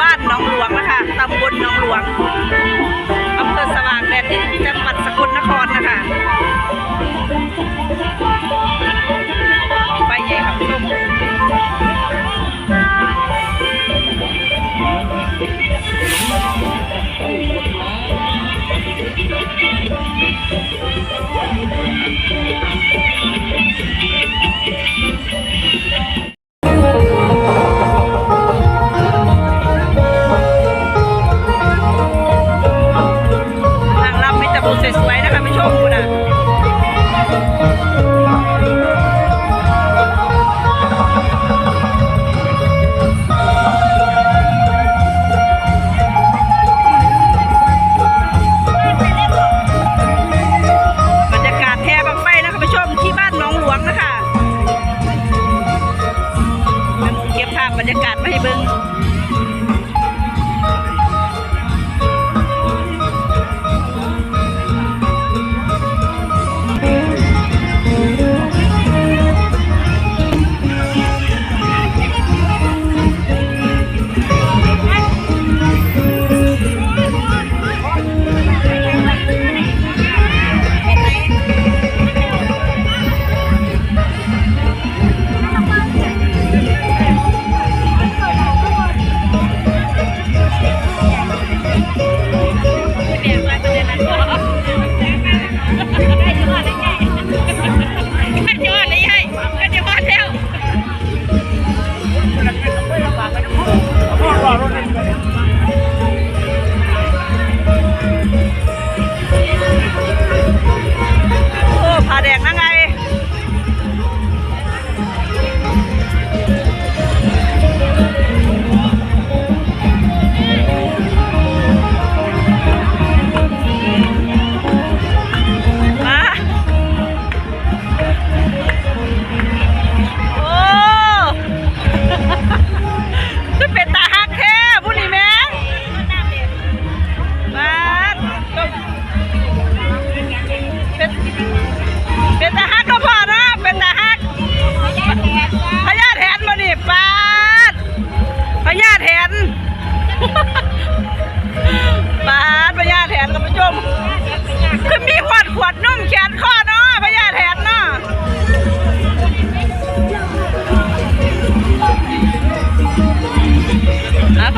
บ้านน้องหลวงนะคะตำบลหนองหลวงอำเภอสว่างแดนดินจังหวัดสกลนครนะคะไปใหญ่ค่ะคุณผู้ชม ไม่ชอบกูนะ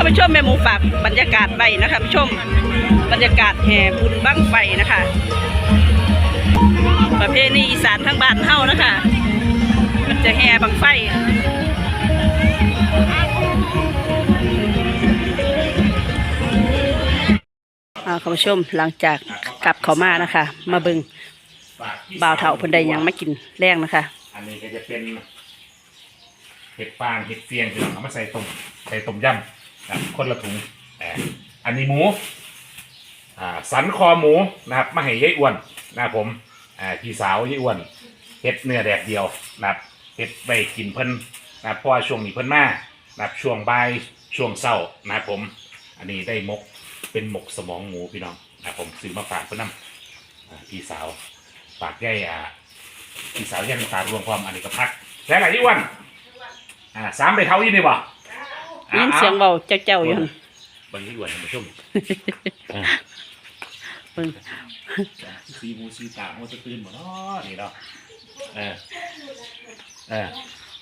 ผู้ชมแม่หมูฝากบรรยากาศไปนะคะผู้ชมบรรยากาศแห่บุญบั้งไฟนะคะ ประเพณีอีสานทั้งบ้านเฮานะคะมันจะแห่บังไฟอ่าคุณผู้ชมหลังจากกลับเขามานะคะ มาบิงบ่าวเถาเพิ่นได้หยังไม่กินแรงนะคะ อันนี้ก็จะเป็นเห็ดฟางเห็ดเฟียงคือเอามาใส่ต้มใส่ต้มยำ นะครับคนละถุงอันนี้หมูอ่าสันคอหมูนะครับมาให้ยายอ้วนนะครับผมอ่าพี่สาวยายอ้วนเห็ดเนื้อแดดเดียวนะครับเห็ดไปกินเพิ่นนะครับเพราะว่าช่วงนี้เพิ่นมานะครับช่วงบ่ายช่วงเช้านะครับผม อันนี้ได้มกเป็นหมกสมองหมูพี่น้องนะครับผมซื้อมาฝากเพื่อนนำอ่าพี่สาวฝากย่ายอ่าพี่สาวย่ายฝากรวมความอันนี้ก็พักแล้วไหนที่วันอ่าสามไปเท่ายี่นี่บ่ ยินเสียงเบาเจ้าๆอยู่หั่นบางที่อ้วนท่านผู้ชมอ่าเบิ่งสีหูสีตาหูสะตื่นหมดเนาะนี่เนาะเออเออ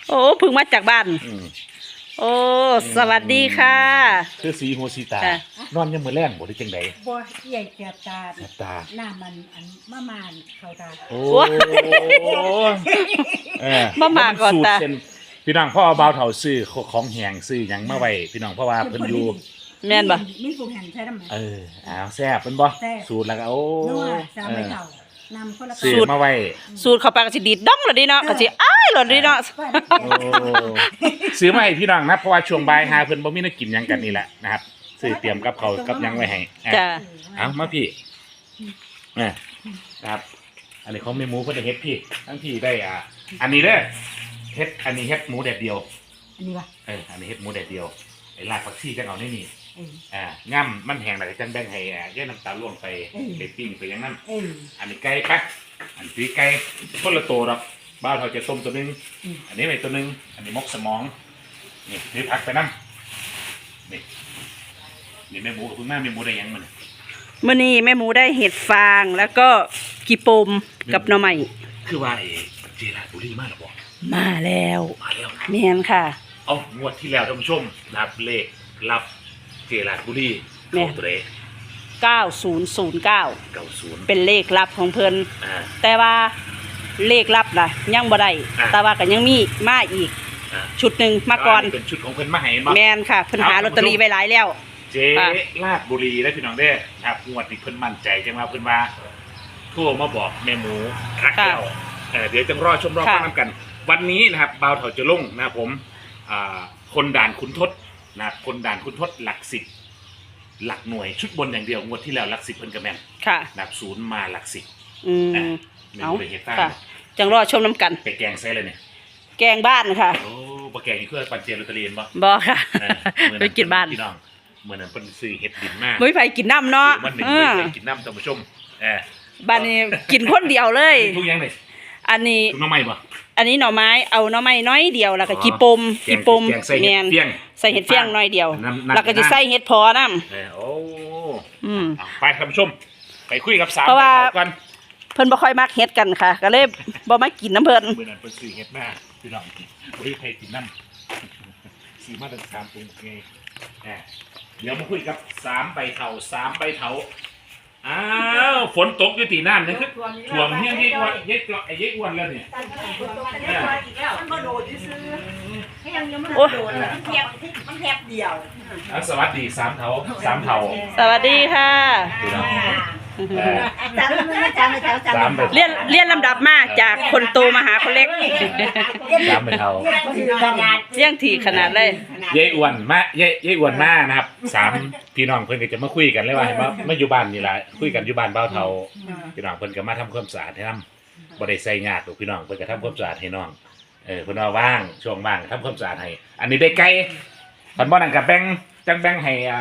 โอ้เพึ่งมาจากบ้านอืมโอ้ สวัสดีค่ะคือสีหูสีตาค่ะนอนยังมือแรงบ่ได้จังไดบัวใหญ่เกียบตาหน้าตาหน้ามันอันมะมานเขาตา โอ้โอ้เออมามาก่อนสูรตาเส้น พี่น้องพ่อเบาเถาซื้อของแหงซื้อหยังมาไว้พี่น้องเพราะว่าเพิ่นอยู่แม่นบ่ มีสูงแห่งใช่ไหม เอออ้าวแซ่บเพิ่นบ่แซ่บ สูตรแล้วก็โอ้นัวสามเอไม่อเท่านำคนละซื้อมาไว้ สูตรเข้าไปก็สิดีดดองเลยดิเนาะก็สิอ้ายเลยดิเนาะโอ้ซื้อมาให้พี่น้องนะเพราะว่าช่วงบ่ายหาเพิ่นบ่มีแนักกินหยังกันนี่แหละนะครับซื้อเตรียมกับเขาวกับหยังไว้ให้อะจ้ะ เอามาพี่อะครับ อันนี้ของเมหมูเพิ่นได้เฮ็ดพี่ทั้งพี่ได้อะอันนี้เด้อ เฮ็ดอันนี้เฮ็ดหมูแดดเดียว อันนี้วะเอออันนี้เฮ็ดหมูแดดเดียว ไอ้รากผักชีจังเอาในนี่ เออ อ่าง่ำมันแห้งแล้วก็จังแบ่งให้อ่าแยกน้ำตาลลวงไปอืมไปปิ้งไปอย่างนั้น เออ อันนี้ไก่ปะอันนี้ไก่คนละตัวหรอกบ้าวเขาจะต้มตัวหนึง อืม อันนี้ไปตัวหนึง อันนี้มกสมอง นี่นี่พักไปน้ำนี่นี่แม่หมูกับคุณแม่แม่หมูได้หยังมันยมื้อนี้แม่หมูได้เห็ดฟางแล้วก็กีปมกับหน่อไม้คือว่าไอ้เจราบุรีมากหรอบอก มาแล้วมาแล้วแม่นค่ะ เอางวดที่แล้วท่านผู้ชมรับเลขรับเจราบุรีแม่ เข้าตัวเลข9009 เก้าศูนย์เป็นเลขลับของเพิ่นอ่า แต่ว่าเลขลับน่ะยังบ่ได้อะแต่ว่าก็ยังมีมาอีก อ่าชุดหนึ่งมาก่อนเป็นชุดของเพิ่นมาให้มา แมนค่ะเพิ่นหาเอาลอตเตอรี่ไว้หลายแล้ว เจ๊อะ ลาดบุรีได้พี่น้องได้อครับงวดนี้เพิ่นมั่นใจจังว่าเพิ่นว่าโทั่วมาบอกแม่หมูคักแล้วเออเดี๋ยวจังรอชมรอฟังน้ำกัน วันนี้นะครับบ่าวเถาจะลงนะครับผมอ่าคนด่านคุณทศนะครับคนด่านคุณทศหลักสิบหลักหน่วยชุดบนอย่างเดียวงวดที่แล้วหลักสิบเพิ่นกระแมนค่ะ นะครับศูนย์มาหลักสิบอืมไม่เอารู้เลยเฮ็ดใต้ค่ะ จังรอชมน้ำกัน ไปแกงใส่เลยเนี่ยแกงบ้านค่ะ โอ้อุปแกงนี่คือปันเจลอตเตอรี่บ่บ่ค่ะ เออมื้อไปกินบ้านพี่น้องเมื่อนั้นเป็นซื้อเห็ดดินมากมื้อไผกินน้ำเนาะมันหนึ่งเอไม่อเคยกินน้ำท่านผู้ชมเออบ้านนี้กินคนเดียวเลย ทุกอย่างเลยอันนี้ทุกน้ำไม่บ่ อันนี้หน่อไม้เอาหน่อไม้น้อยเดียวแล้วก็กีปมแกกีงปมแกงใส่เห็แม่ดนเฟี้ยงใส่เห็ดเฟี้ยงน้อยเดียวน้ำน้ำแล้วก็จะใส่เห็ดพอน้เออโอ้ำอืมเอาไปท่านผู้ชมไปคุยกับสามเพราะว่าไปเผกันเพิ่นบ่ค่อยมักเห็ดกันค่ะ ก็เลยบ่มากินน้ำเพิ่นเมื่อนั้นเป็นซื้อเห็ดมากพี่น้องบริเพยกินน้ำซื้อมาตั้งสามตุงไงเออเดี๋ยวมาคุยกับสามใบเถาสามใบเถา อ้าวฝนตกอยู่ตีนั่นนี่คือถ่วงเฮี้ยงเฮี้ยงอ้วนเย็ดเกาะไอ้เย็ดอ้วนแล้วเนี่ยมันบ่โดดซื้อให้ยังยังมันโอ้ยโดดเลยมันแคบมันแคบเดียวอะสวัสดีสามเถาสามเถาสวัสดีค่ะพี่น้อง เออ จำมือจำไม่จำจำสามใบเรียนเรียนลำดับมาจากคนโตมาหาคนเล็กสามใบเถาเลี้ยงถี่ขนาดเลยเย้อ้วนมาเย้เย้อ้วนมานะครับสามพี่น้องเพิ่นก็จะมาคุยกันเลยว่าเห็นว่ามาอยู่บ้านนี่แหละคุยกันอยู่บ้านเบ้าเทาพี่น้องเพิ่นก็มาทำความสะอาดให้นำบ่ได้ใส่ยากหรอกพี่น้องเพิ่นก็ทำความสะอาดให้น้องเออเพิ่นว่าว่างช่วงว่างทำความสะอาดให้อันนี้ได้ไก่คันบ่นั่นก็แบ่งจังแบ่งให้อ่า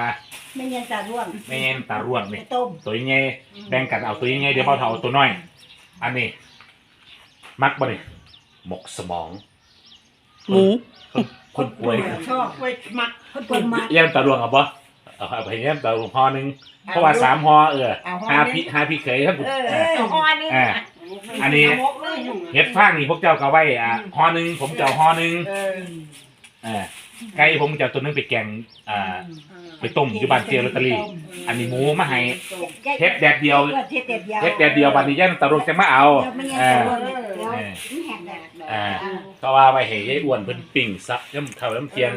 ไม่เย็นตาร่วงแม่นตาร่วงนี่ต้มตัวใหญ่แบ่งกันเอาตัวใหญ่เดี๋ยวเบ้าเทาเอาตัวน้อย อันนี้ มักบ่นี่หมกสมอง หมูคนคนป่วย ชอบไว้มักคนป่วยมักเยี่ยมตาดวงเอาปะเอาไปเยี่ยมตาดวงพอหนึ่งเพราะว่าสามพอเออเอาห่อห้าหนึ่ง พี่ห้าพี่เคยท่านผู้เออเอเออออ่อนนี่อ่า อันนี้เฮ็ดฟางนี่พวกเจ้าก็ไว้อะห่อหนึ่งผมจะเอาห่อหนึ่งเออเออ ไก่ผมจะเอาตัวหนึงไปแกงอ่า ไปต้มอยู่บ้านเจียวลอตเตอรี่ อันนี้หมูมาให้เฮ็ดแดดเดียวเฮ็ดแดดเดียวเฮ็ดแดดเดียวบัดนี้ย่าตาดวงจะมาเอาไม่เย็นเอตาอร่วงเดี๋ยวแหกแดด อ่าก็ว่าไปให้ยายอ้วนเพิ่นปิ้งซับย่ำข้าวย่ำเทียง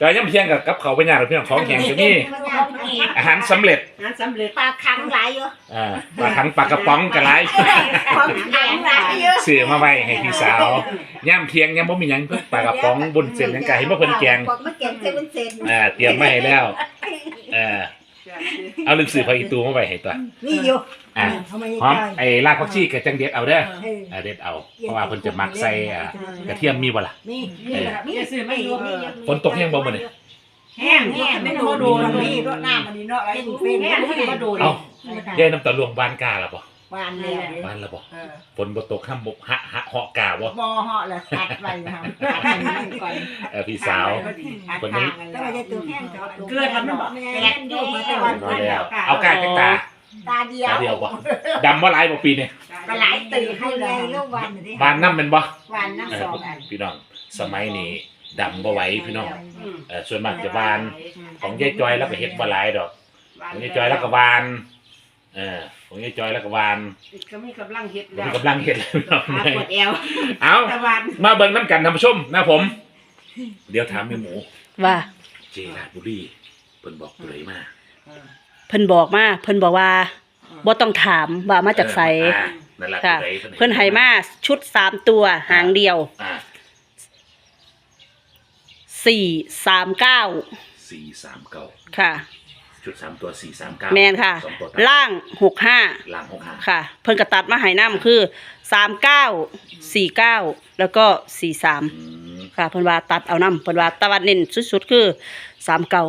ก็ย่ำเทียงกับกับเขาวไปย่างหรือพี่น้องของแข็งจะมีอาหารสำเร็จงานสำเร็จปลาคังหลายอยู่อ่าปลาถังปลากระป๋องกระไรของคังหลายอยู่เสือมาไว้ให้พี่สาวย่ำเทียงย่ำบ่มีหยังเพิ่นปลากระป๋องบุญเส้นหยังไงให้บ่เพิ่นแกงมาแกงเส้นเป็นเส้นอ่าเตรียมมาให้แล้วเออ เอาลืมซื้อผักอีตูมาไว้ให้ตัว นี่อยู่อ่าทำไมหอมไอ้รากผักชีกับจังเด็ดเอาเด้อเอออ่าเด็ดเอา เพราะว่าเพิ่นจะมักใส่อ่ากระเทียมมีบ่ล่ะนี่นี่นี่ซื้อไม่รวมนี่ฝนตกแห้งบ่มื้อนี้แห้งแห้งไม่โดนนี่รถน้ำมันนี่เนาะอะไรเป็นแห้งไม่มาโดนเอ้าเย้น้ำตาลวงบ้านกาล่ะบ่ วานเลยบ้านละบ่เออฝนบ่ตกห้ามบกหะหะเหาะกาบ่บอเหาะเลยตัดไปนะครับตัดไปก่อนเออพี่สาวคนนี้ก็จะตัวแห้งเกลือทำมันบอกแห้งดูมาตะวันมาแล้วเอากาจักตาตาเดียวตาเดียวบ่ดำบ่หลายบ่ปีนี่ก็หลายตื่นให้เลยลูกวันนี่บ้านน้ำแม่นบ่วันน้ำสองอันพี่น้อง สมัยนี้ดำบ่ไหวพี่น้องเออส่วนมากจะบานของยายจอยแล้วก็เฮ็ดบ่หลายดอกของยายจอยแล้วก็บาน เออของยายจอยแล้วก็บานก็มีกำลังเฮ็ดผมแล้วกำลังเฮ็ดเลยพี่น้องขาปวดเอวเอา ตะวันมาเบิ่งน้ำกันท่านผู้ชมนะผม เดี๋ยวถามแม่หมู ว่า เจราชบุรีเพิ่นบอกตัวไหนมาเพิ่นบอกมา เพิ่นบอกว่าบ่ต้องถามว่ามาจากไสเอออ่านั่นแหละค่ะตัวใดเพิ่นให้มาชุดสามตัวหางเดียวอ่าสี่สามเก้าสี่สามเก้าค่ะ ชุดสามตัวสี่สามเก้าแมนค่ะ สองตัวล่างหกห้าล่างหกห้าค่ะ เพิ่นกระตัดมาให้น้ำคือสามเก้าสี่เก้าแล้วก็สี่สามอืม ค่ะ เพิ่นว่าตัดเอาน้ำเพิ่นว่าตะวันเน้นสุดๆ คือสามเก้า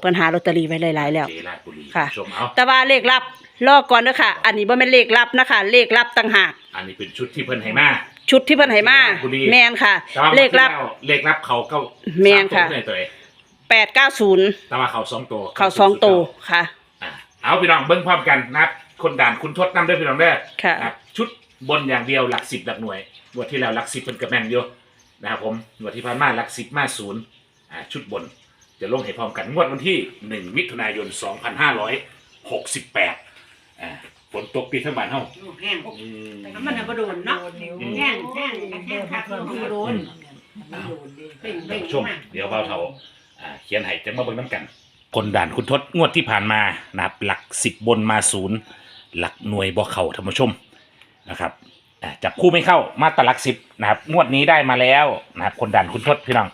เพิ่นหาลอตเตอรี่ไว้หลายๆแล้ว เจราชบุรีค่ะณผู้ชมเอาแต่ว่าเลขลับรอก่อนเด้อค่ะ อันนี้บ่แม่นเลขลับนะคะ เลขลับต่างหาก อันนี้เป็นชุดที่เพิ่นให้มา ชุดที่เพิ่นให้มา บุรี แมนค่ะ แต่ว่าเลขลับ เลขลับเขาเก้าแม่นค่ะ สาตัวเพิ่นให้ตัวเองแปดเก้าศูนย์แต่ว่าเขาสองตัวเขาสองตัวค่ะ อะเอาพี่น้องเบิ้งพร้อมกันนะครับ คนด่านคุณทศนำด้วยพี่น้องเด้อค่ะ นะครับชุดบนอย่างเดียวหลักสิบหลักหน่วยงวดที่แล้วหลักสิบเป็นกระแมนอยู่นะครับผมงวดที่ผ่านมาหลักสิบมาศูนย์อ่าชุดบนจะลงให้พร้อมกันงวดวันที่หนึ่งมิถุนายนสองพันห้าร้อยหกสิบแปดอ่าฝนตกปีทั้งบ้านเฮาแห้งอืม มันน่ะบ่โดนเนาะ แห้งแห้งแห้งคักมันบ่โดน เป็นท่านเป็นผู้ชมเดี๋ยวเบาเท่า อ่าเขียนให้จะมาเบิ่งน้ำกัน คนด่านคุณทศงวดที่ผ่านมานะครับหลักสิบบนมาศูนย์หลักหน่วยบ่เข่าท่านผู้ชมนะครับอ่าจับคู่ไม่เข้ามาตรหลักสิบนะครับงวดนี้ได้มาแล้วนะครับคนด่านคุณทศพี่น้อง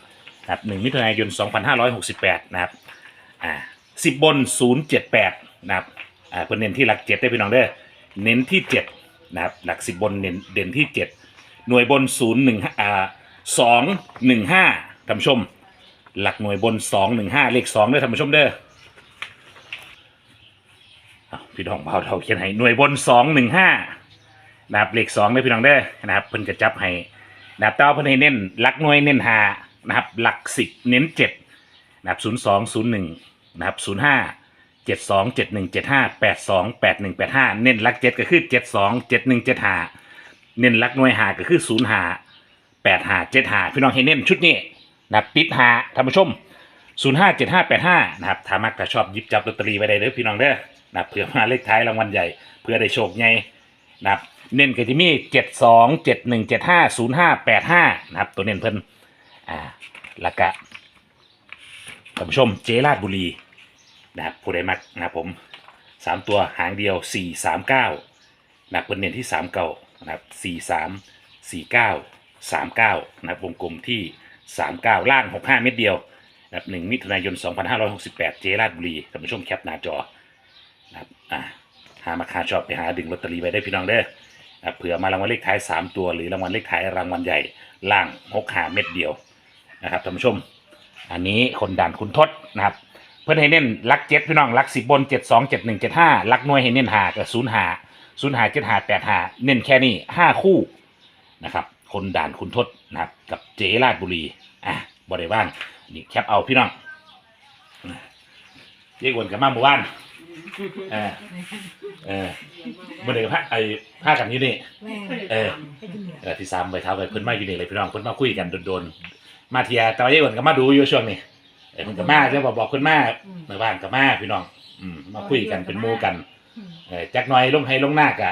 นะครับหนึ่งมิถุนายนสองพันห้าร้อยหกสิบแปดนะครับอ่าสิบบนศูนย์เจ็ดแปดนะครับอ่าเพิ่นเน้นที่หลักเจ็ดได้พี่น้องเด้อเน้นที่เจ็ดนะครับหลักสิบบนเน้นเด่นที่เจ็ดหน่วยบนศูนย์หนึ่งอ่าสองหนึ่งห้าท่านผู้ชม หลักหน่วยบนสองหนึ่งห้าเลขสองด้อท่านผู้ชมเด้อพี่น้องเบาเท่าเขียนให้หน่วยบนสองหนึ่งห้านะครับเลขสองเด้พี่น้องเด้อนะครับเพิ่นกระจับให้นะครับแต่ว่าเพิ่นให้เน้นหลักหน่วยเน้นหานะครับหลักสิบเน้นเจ็ดนะครับศูนย์สองศูนย์หนึ่งนะครับศูนย์ห้าเจ็ดสองเจ็ดหนึ่งเจ็ดห้าแปดสองแปดหนึ่งแปดห้าเน้นหลักเจ็ดก็คือเจ็ดสองเจ็ดหนึ่งเจ็ดห้าเน้นหลักหน่วยหาก็คือศูนย์หาแปดหาเจ็ดหาพี่น้องให้เน้นชุดนี้ นะครับติดหาท่านผู้ชม 0 5 7 5 8 5นะครับถ้ามักก็ชอบหยิบจับลอตเตอรี่ไว้ได้เด้อพี่น้องเด้อนะครับเผื่อมาเลขท้ายรางวัลใหญ่ เพื่อได้โชคใหญ่นะครับเน้นก็จะมี 7 2 7 1 7 5 0 5 8 5นะครับตัวเน้นเพิ่นอ่าแล้วก็ท่านผู้ชมเจราดบุรีนะครับผู้ใดมักนะครับผมสามตัวหางเดียว4 3 9นะเพิ่นเน้นที่3เก้านะครับ4 3 4 9 3 9นะวงกลมที่ 39ล่าง65เม็ดเดียวนะครับ1มิถุนายน2568เจราดบุรีท่านผู้ชมแคปหน้าจอนะครับอ่าหามาคาชอบไปหาดึงลอตเตอรี่ไว้ได้พี่น้องเด้อนะเผื่อมารางวัลเลขท้าย3ตัว หรือรางวัลเลขท้ายรางวัลใหญ่ล่าง65เม็ดเดียวนะครับท่านผู้ชม อันนี้คนด่านคุณทศนะครับ เพื่อนให้เน้นลักเจ็ดพี่น้องลักสิบบนเจ็ดสองเจ็ดหนึ่งเจ็ดห้าลักหน่วยให้เน้นหากับศูนย์หาศูนย์หาเจ็ดหาแปดหาเน้นแค่นี้ห้าคู่นะครับ คนด่านคุณทศนะครับกับเจราดบุรีอะบริวารนี่แคปเอาพี่น้องเยี่ยวนกับมาหมู่บ้านเออเออมื่อเด็กพระไอ้ผ้ากันอยู่นี่เออเออที่สามใบเท้าไปเพิ่นมาอยู่นี่เลยพี่น้องเพิ่นมาคุยกันโดนๆมาเทียแต่ว่าเยี่ยวนก็มาดูอยู่ช่วงนี้เออเพิ่นก็มาเดี๋ยวบอกบอกเพิ่นมาเมื่อวานก็มาพี่น้อง อืมมาคุยกันเป็นหมู่กันเออจักหน่อยลงให้ลงหน้ากะ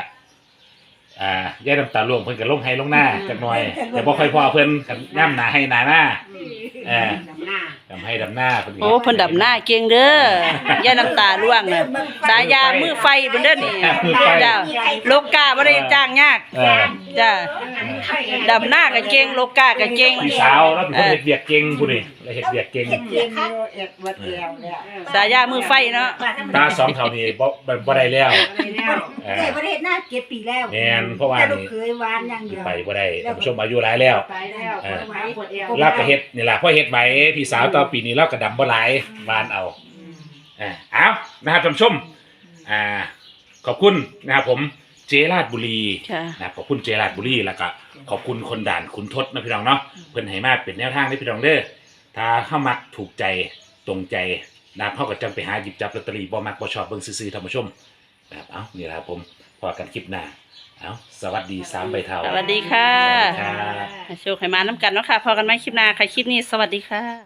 อ่าย่าน้ำตาล่วงเพิ่นก็ลงให้ลงหน้าจักหน่อยแต่บ่ค่อยพอเพิ่นกันย่ำหนาให้หนาหน้าเออทำให้ดำหน้าเพิ่นก็โอ้เพิ่นดับหน้าเก่งเด้อย่าน้ำตาร่วงน่ะสายยามือไฟเพิ่นเด้อนี่จ้าโลกาบ่ได้จ้างยากเออจ้าดับหน้าก็เก่งโลกาก็เก่งพี่สาวแล้วเป็นคนเฮ็ดเวียกเก่งผู้นี่ แล้วเฮ็ดเวียกเก่งเจ็ดเจ็ดเอ็ดวัดเอวเนี่ยสายยามือไฟเนาะ ตาสองเท่านี้บ่บ่บ่ได้แล้วเออเจ็ดประเทศหน้าเจ็ดปีแล้วแม่นเพราะว่าแต่ลูกนี่เคยวานอย่างเดียวไปบ่ได้ท่านผู้ชมอายุหลายแล้วไปแล้วไว้ปวดเอวลาบก็เฮ็ดนี่ล่ะพอเฮ็ดไว้พี่สาวต่อปีนี้เราก็ดำบ่หลายวานเอาอ่าเอานะครับท่านผู้ชมอ่าขอบคุณนะครับผมเจราดบุรีค่ะ นะครับขอบคุณเจราดบุรีแล้วก็ขอบคุณคนด่านขุนทศนะพี่น้องเนาะเพิ่นให้มาเป็นแนวทางให้พี่น้องเด้อ ถ้าเข้ามักถูกใจตรงใจนะครับเขาก็จังไปหาหยิบจับลอตเตอรี่บ่มักบ่ชอบเบิ่งซื่อๆท่านผู้ชมนะครับเอานี่แหละครับผมพอกันคลิปหน้าเอาสวัสดีสามใบเท่าสวัสดีค่ะ สวัสดีครับ ให้โชคให้มาน้ำกันเนาะค่ะ พอกันไหมคลิปหน้าค่ะ คลิปนี้ สวัสดีค่ะ